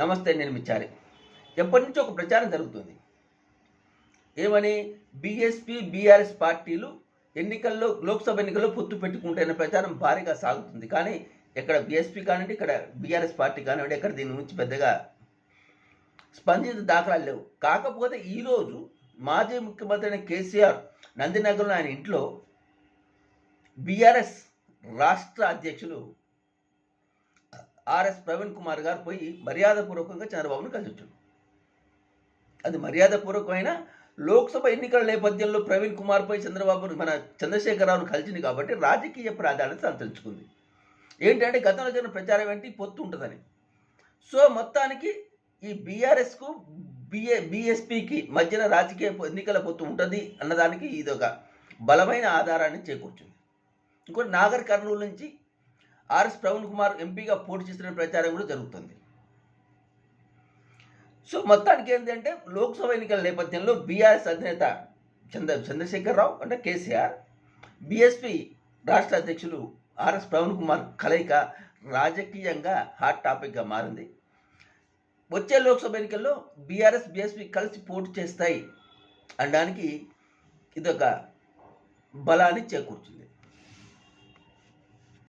నమస్తే నేను మిచ్చారి. ఎప్పటి నుంచి ఒక ప్రచారం జరుగుతుంది. ఏమని? బీఎస్పీ బీఆర్ఎస్ పార్టీలు ఎన్నికల్లో లోక్సభ ఎన్నికల్లో పొత్తు పెట్టుకుంటేనే ప్రచారం భారీగా సాగుతుంది. కానీ ఇక్కడ బీఎస్పీ కానివ్వండి ఇక్కడ బీఆర్ఎస్ పార్టీ కానివ్వండి ఎక్కడ దీని గురించి పెద్దగా స్పందించిన దాఖలాలు లేవు. కాకపోతే ఈరోజు మాజీ ముఖ్యమంత్రి అయిన కేసీఆర్ నందినగర్లో ఆయన ఇంట్లో బీఆర్ఎస్ రాష్ట్ర అధ్యక్షులు ఆర్ఎస్ ప్రవీణ్ కుమార్ గారు పోయి మర్యాదపూర్వకంగా చంద్రబాబును కలిసొచ్చాడు అది మర్యాదపూర్వకమైన లోక్సభ ఎన్నికల నేపథ్యంలో ప్రవీణ్ కుమార్పై చంద్రబాబు మన చంద్రశేఖరరావును కలిసింది కాబట్టి రాజకీయ ప్రాధాన్యత సంతరించుకుంది. ఏంటంటే గతంలో జరిగిన ప్రచారం ఏంటి? పొత్తు ఉంటుందని. సో మొత్తానికి ఈ బీఆర్ఎస్కు బిఏ బీఎస్పీకి మధ్యన రాజకీయ ఎన్నికల పొత్తు ఉంటుంది అన్నదానికి ఇది ఒక బలమైన ఆధారాన్ని చేకూర్చుంది. ఇంకోటి నాగర్ కర్నూలు నుంచి ఆర్ఎస్ ప్రవీణ్ కుమార్ ఎంపీగా పోటీ చేస్తున్న ప్రచారం కూడా జరుగుతుంది. సో మొత్తానికి ఏంటంటే లోక్సభ ఎన్నికల నేపథ్యంలో బీఆర్ఎస్ అధినేత చంద్ర చంద్రశేఖరరావు అంటే కేసీఆర్ బీఎస్పీ రాష్ట్ర అధ్యక్షులు ఆర్ఎస్ ప్రవీణ్ కుమార్ కలయిక రాజకీయంగా హాట్ టాపిక్గా మారింది. వచ్చే లోక్సభ ఎన్నికల్లో బీఆర్ఎస్ బీఎస్పీ కలిసి పోటీ చేస్తాయి అనడానికి ఇదొక బలాన్ని చేకూర్చుంది.